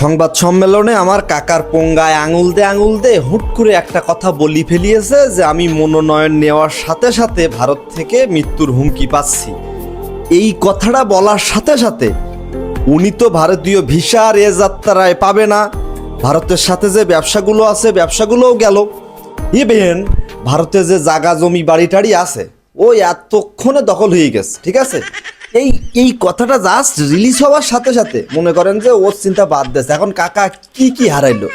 সংবাদ সম্মেলনে আমার কাকার পোঙ্গায় আঙুল দে আঙুল দে, হুট করে একটা কথা বলি ফেলিয়েছে যে আমি মনোনয়ন নেওয়ার সাথে সাথে ভারত থেকে মৃত্যুর হুমকি পাচ্ছি। এই কথাটা বলার সাথে সাথে উনি তো ভারতীয় ভিসার এ যাত্রায় পাবে না। ভারতের সাথে যে ব্যবসাগুলো আছে, ব্যবসাগুলোও গেল। ইভেন ভারতে যে জাগা জমি বাড়ি টাড়ি আছে ওই এতক্ষণে দখল হয়ে গেছে, ঠিক আছে? এই এই কথাটা জাস্ট রিলিজ হওয়ার সাথে সাথে মনে করেন যে ওর চিন্তা বাদ দিয়েছে। এখন কাকা কি কি হারাইলো?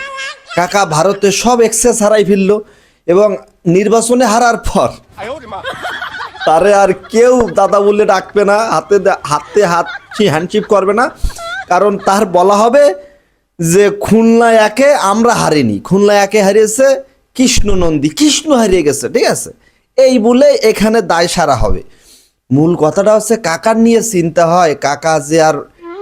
কাকা ভারতে সব এক্সেস হারাই ফেলল এবং নির্বাচনে হারার পর তারে আর কেউ দাদা বলে ডাকবে না, হাতে হাতে হাত হ্যান্ডশিপ করবে না। কারণ তার বলা হবে যে খুলনা একে আমরা হারিনি। খুলনা একে হারিয়েছে কৃষ্ণ নন্দী কৃষ্ণ হারিয়ে গেছে, ঠিক আছে? এই বলে এখানে দায় সারা হবে। মূল কথাটা হচ্ছে কাকার নিয়ে চিন্তা হয়। কাকা যে আর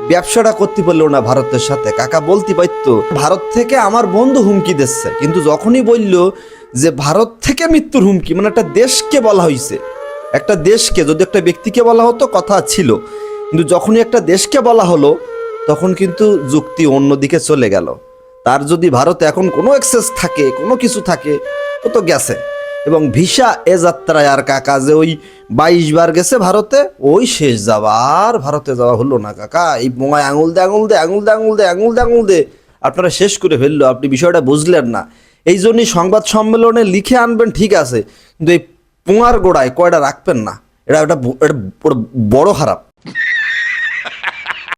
ব্যবসাটা করতে পারল না ভারতের সাথে। কাকা বলতে পারতো, ভারত থেকে আমার বন্ধু হুমকি দিচ্ছে। কিন্তু যখনই বলল যে, ভারত থেকে মৃত্যুর হুমকি মানে একটা দেশকে বলা হয়েছে একটা দেশকে, যদি একটা ব্যক্তিকে বলা হতো, কথা ছিল। কিন্তু যখনই একটা দেশকে বলা হলো, তখন কিন্তু যুক্তি অন্যদিকে চলে গেল। তার যদি ভারতে এখন কোনো অ্যাক্সেস থাকে, কোনো কিছু থাকে, ও তো গেছে। এবং ভিসা এ যাত্রায় আর কাকা যে ওই বাইশ বার গেছে ভারতে, ওই শেষ যাওয়া আর ভারতে যাওয়া হলো না কাকা। এই বোঙায় আঙুল দে আঙুল দে আঙুল দে আঙুল দে আঙুল দে আঙুল দে। আপনারা শেষ করে ফেলল, আপনি বিষয়টা বুঝলেন না। এই জন্যই সংবাদ সম্মেলনে লিখে আনবেন ঠিক আছে, কিন্তু এই পোঙার গোড়ায় কয়টা রাখবেন না? এটা এটা বড় খারাপ